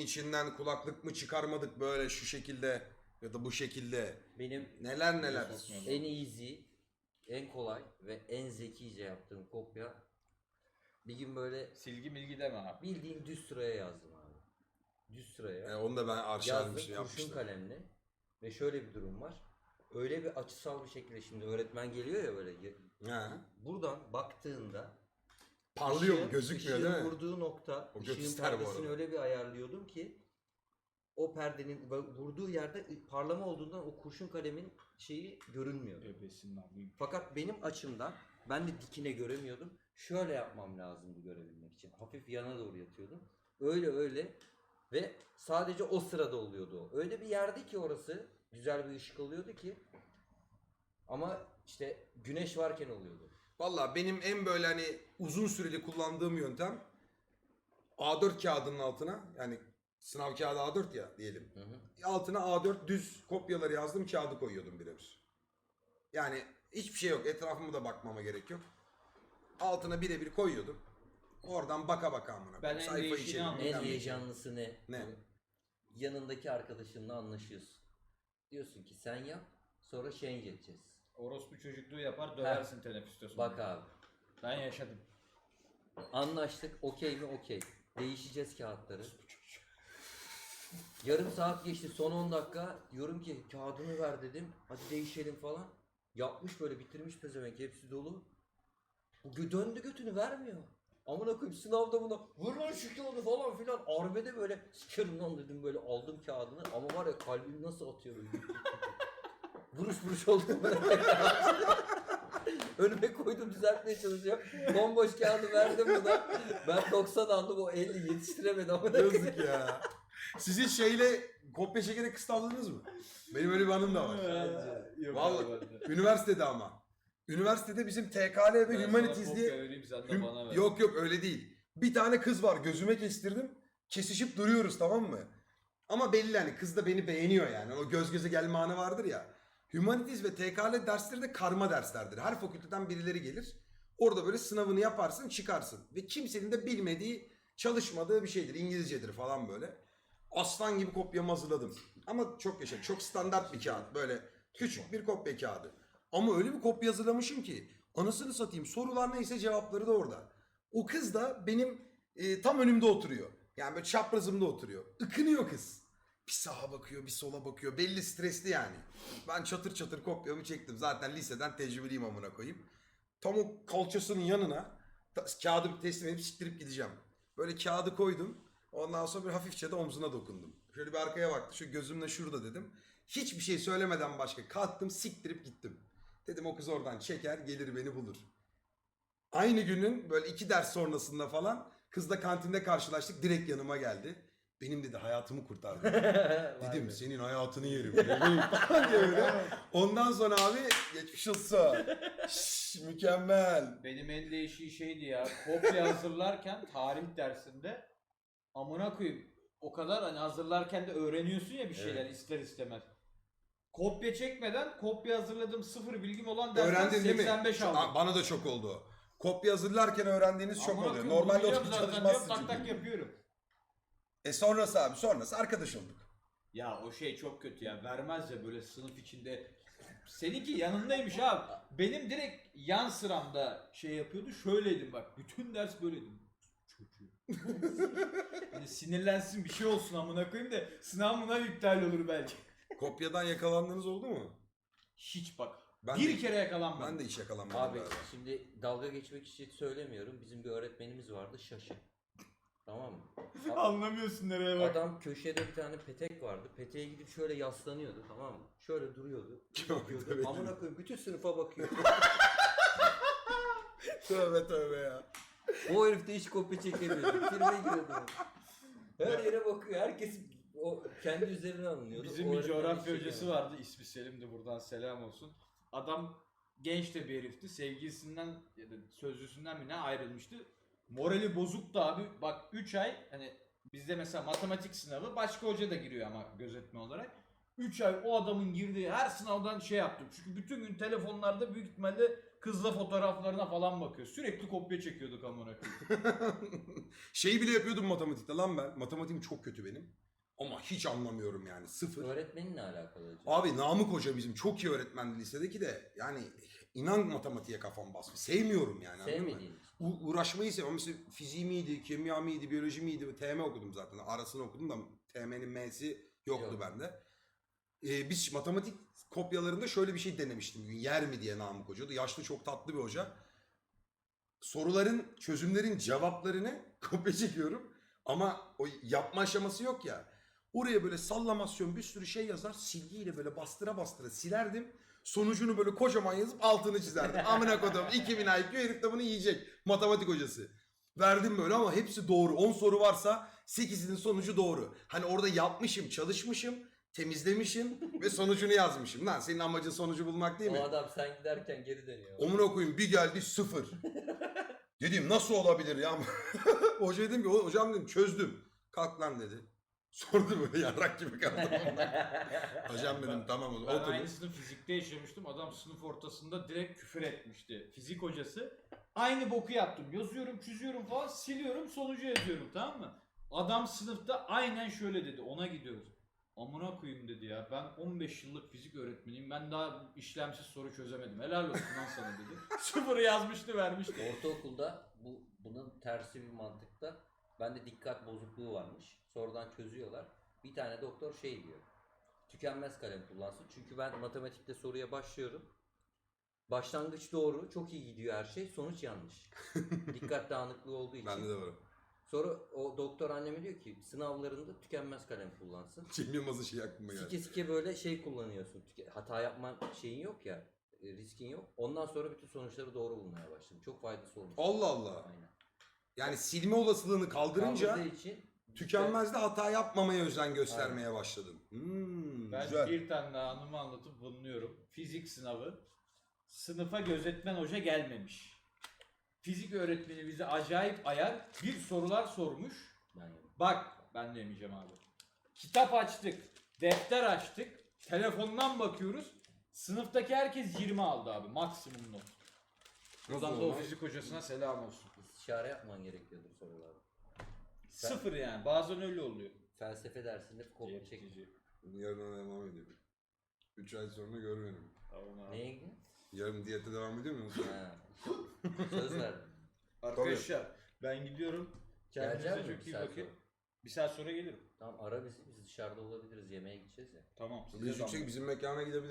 içinden kulaklık mı çıkarmadık böyle şu şekilde ya da bu şekilde. Benim Neler neler. en easy, en kolay ve en zekice yaptığım kopya bir gün böyle Silgi milgi deme abi. bildiğin düz sıraya yazdım abi. Düz sıraya. E, onu da ben yazdım için kurşun yapmıştım. kalemle ve şöyle bir durum var. Öyle bir açısal bir şekilde şimdi öğretmen geliyor ya böyle Ha. buradan baktığında Parlıyor mu? Gözükmüyor ışığın değil mi? vurduğu nokta, O ışığın bu perdesini arada. öyle bir ayarlıyordum ki o perdenin vurduğu yerde parlama olduğundan o kurşun kalemin şeyi görünmüyor. Ebesin abi. Fakat benim açımdan ben de dikine göremiyordum. Şöyle yapmam lazımdı görebilmek için. Hafif yana doğru yatıyordum. Öyle öyle ve sadece o sırada oluyordu o. Öyle bir yerde ki orası güzel bir ışık alıyordu ki ama işte güneş varken oluyordu. Valla benim en böyle hani uzun süreli kullandığım yöntem A4 kağıdının altına yani sınav kağıdı A4 ya diyelim. Hı hı. Altına A4 düz kopyaları yazdım kağıdı koyuyordum birebir. Yani hiçbir şey yok etrafıma da bakmama gerek yok. Altına birebir koyuyordum. Oradan baka baka amına. Ben en anladım. En Yani- heyecanlısı ne? Ne? Yanındaki arkadaşınla anlaşıyorsun. Diyorsun ki sen yap sonra change edeceğiz. Orospu çocukluğu yapar döversin teneffüste sonra. Bak abi. Ben yaşadım. Anlaştık. Okey mi? Okey. Değişeceğiz kağıtları. Yarım saat geçti. Son 10 dakika. Diyorum ki kağıdını ver dedim. Hadi değişelim falan. Yapmış böyle bitirmiş pezevenk. Hepsi dolu. Bu gö- döndü götünü vermiyor. Amına koyayım sınavda buna vur lan şu kağıdı falan filan. Arbede böyle sikerim lan dedim böyle aldım kağıdını. Ama var ya kalbim nasıl atıyor böyle. vuruş vuruş oldum böyle. Önüme koydum düzeltmeye çalışıyorum. Bomboş kağıdı verdim buna. Ben 90 aldım o 50 yetiştiremedi ama. Yazık ya. Siz hiç şeyle kopya çekerek kıstavladınız mı? Benim öyle bir anım da var. Yok Vallahi- abi. Üniversitede ama. Üniversitede bizim TKL ve Ben sana Humanities kopya diye... vereyim, sen de Hüm- bana ver. Yok yok öyle değil. Bir tane kız var gözüme kestirdim. Kesişip duruyoruz tamam mı? Ama belli hani kız da beni beğeniyor yani. O göz göze gelme anı vardır ya. Humanities ve TKL dersleri de karma derslerdir. Her fakülteden birileri gelir. Orada böyle sınavını yaparsın çıkarsın. Ve kimsenin de bilmediği, çalışmadığı bir şeydir. İngilizcedir falan böyle. Aslan gibi kopyamı hazırladım. Ama çok yaşa. Çok standart bir kağıt. Böyle küçük bir kopya kağıdı. Ama öyle bir kopya hazırlamışım ki anasını satayım sorular neyse cevapları da orada. O kız da benim e, tam önümde oturuyor. Yani böyle çaprazımda oturuyor. Ikınıyor kız. Bir sağa bakıyor bir sola bakıyor. Belli stresli yani. Ben çatır çatır kopyamı çektim. Zaten liseden tecrübeliyim amına koyayım. Tam o kalçasının yanına kağıdı teslim edip siktirip gideceğim. Böyle kağıdı koydum. Ondan sonra bir hafifçe de omzuna dokundum. Şöyle bir arkaya baktı. Şu gözümle şurada dedim. Hiçbir şey söylemeden başka kalktım siktirip gittim. Dedim o kız oradan çeker gelir beni bulur. Aynı günün böyle iki ders sonrasında falan kızla kantinde karşılaştık. Direkt yanıma geldi. Benim dedi hayatımı kurtardı. Vay Dedim be. senin hayatını yerim. Böyle. Ondan sonra abi geçmiş olsun. Şşş, mükemmel. Benim en değişiği şeydi ya. Kopya hazırlarken tarih dersinde amına koyayım. O kadar hani hazırlarken de öğreniyorsun ya bir şeyler Evet. ister istemez. Kopya çekmeden kopya hazırladığım sıfır bilgim olan dersten Öğrendin değil mi? 85 aldım. Aa, Bana da çok oldu. Kopya hazırlarken öğrendiğiniz çok oluyor. Normalde oturup çalışmazsın Tak tak çünkü. yapıyorum. E sonrası abi sonrası arkadaş olduk. Ya o şey çok kötü ya. Vermez ya böyle sınıf içinde. Seninki yanındaymış abi. Benim direkt yan sıramda şey yapıyordu. Şöyleydim bak. Bütün ders böyleydim. Çocuğu. hani sinirlensin bir şey olsun amına koyayım da sınav buna iptal olur belki. Kopyadan yakalandığınız oldu mu? Hiç bak. Ben bir de, kere yakalanmadım. ben de hiç yakalanmadım. Abi galiba. şimdi dalga geçmek için söylemiyorum. Bizim bir öğretmenimiz vardı şaşı. Tamam mı? Anlamıyorsun nereye Adam köşede bir tane petek vardı. Peteğe gidip şöyle yaslanıyordu tamam mı? Şöyle duruyordu. bakıyordu. Amına koyayım bütün sınıfa bakıyor. Tövbe tövbe ya. o herif de hiç kopya çekemiyordu. Firmaya giriyordu. Her yere bakıyor. Herkes o kendi üzerine alınıyordu. Bizim O bir öğretmen hiç coğrafya hocası çekemedi. vardı. ismi Selim de buradan selam olsun. Adam genç de bir herifti. Sevgilisinden ya da sözlüsünden mi ne ayrılmıştı. Morali bozuktu abi. Bak 3 ay hani bizde mesela matematik sınavı başka hoca da giriyor ama gözetme olarak. 3 ay o adamın girdiği her sınavdan şey yaptım. Çünkü bütün gün telefonlarda büyük ihtimalle kızla fotoğraflarına falan bakıyor. Sürekli kopya çekiyorduk amına koyayım. Şeyi bile yapıyordum matematikte lan ben. Matematiğim çok kötü benim. Ama hiç anlamıyorum yani sıfır. Öğretmeninle alakalı acaba. Abi Namık Hoca bizim çok iyi öğretmendi lisedeki de yani inan matematiğe kafam basmış. Sevmiyorum yani anladın mı? Sevmediğin için. U- uğraşmayı seviyorum. Mesela fiziği miydi, kimya mıydı, biyoloji miydi? TM okudum zaten. Arasını okudum da TM'nin M'si yoktu Yok. bende. Ee, biz matematik kopyalarında şöyle bir şey denemiştim. bir gün. Yer mi diye Namık Hoca. O da Yaşlı çok tatlı bir hoca. Soruların, çözümlerin cevaplarını kopya çekiyorum. Ama o yapma aşaması yok ya. Oraya böyle sallamasyon bir sürü şey yazar. Silgiyle böyle bastıra bastıra silerdim. Sonucunu böyle kocaman yazıp altını çizerdim. Amına kodum 2000 IQ herif de bunu yiyecek. Matematik hocası. Verdim böyle ama hepsi doğru. 10 soru varsa 8'inin sonucu doğru. Hani orada yapmışım, çalışmışım, temizlemişim ve sonucunu yazmışım. Lan senin amacın sonucu bulmak değil mi? O adam sen giderken geri dönüyor. Omuna koyayım bir geldi sıfır. dedim nasıl olabilir ya? Hoca dedim ki hocam dedim çözdüm. Kalk lan dedi. Sordu böyle yarrak gibi kaldım. hocam dedim tamam o Ben otur. aynısını fizikte yaşamıştım. Adam sınıf ortasında direkt küfür etmişti. Fizik hocası. Aynı boku yaptım. Yazıyorum, çiziyorum falan, siliyorum, sonucu yazıyorum tamam mı? Adam sınıfta aynen şöyle dedi. Ona gidiyoruz. Amına koyayım dedi ya. Ben 15 yıllık fizik öğretmeniyim. Ben daha işlemsiz soru çözemedim. Helal olsun lan sana dedi. Sıfır yazmıştı vermişti. Ortaokulda bu bunun tersi bir mantıkta bende dikkat bozukluğu varmış. Sonradan çözüyorlar. Bir tane doktor şey diyor. Tükenmez kalem kullansın. Çünkü ben matematikte soruya başlıyorum. Başlangıç doğru, çok iyi gidiyor her şey. Sonuç yanlış. Dikkat dağınıklığı olduğu için. Bende de var. Sonra o doktor anneme diyor ki sınavlarında tükenmez kalem kullansın. Cem Yılmaz'ın şey aklıma geldi. Sike sike böyle şey kullanıyorsun. Tüke- Hata yapma şeyin yok ya. e, Riskin yok. Ondan sonra bütün sonuçları doğru bulmaya başladım. Çok faydası olmuş. Allah Allah. Aynen. Yani silme olasılığını kaldırınca Kaldırdığı için tükenmezde hata yapmamaya özen göstermeye başladın. Hmm, Ben güzel. bir tane daha anımı anlatıp bulunuyorum. Fizik sınavı. Sınıfa gözetmen hoca gelmemiş. Fizik öğretmeni bize acayip ayar bir sorular sormuş. Bak ben de yemeyeceğim abi. Kitap açtık, defter açtık, telefondan bakıyoruz. Sınıftaki herkes 20 aldı abi maksimum not. Buradan da o fizik hocasına selam olsun. İstişare yapman gerekiyordur sorularda. Sıfır yani bazen öyle oluyor. Felsefe dersinde kopya çek. Yetici. Yarın devam ediyorum. 3 ay sonra gör beni. Tamam abi. Neye gidiyorsun? Yarın diyete devam ediyor muyuz? Ha. Söz verdim. Arkadaşlar ben gidiyorum. Kendinize Gelecek misin çok bir iyi saat bakın. sonra? Bir saat sonra gelirim. Tamam ara bizi. Biz dışarıda olabiliriz. Yemeğe gideceğiz ya. Tamam. size Biz yüksek bizim mekana gidebiliriz.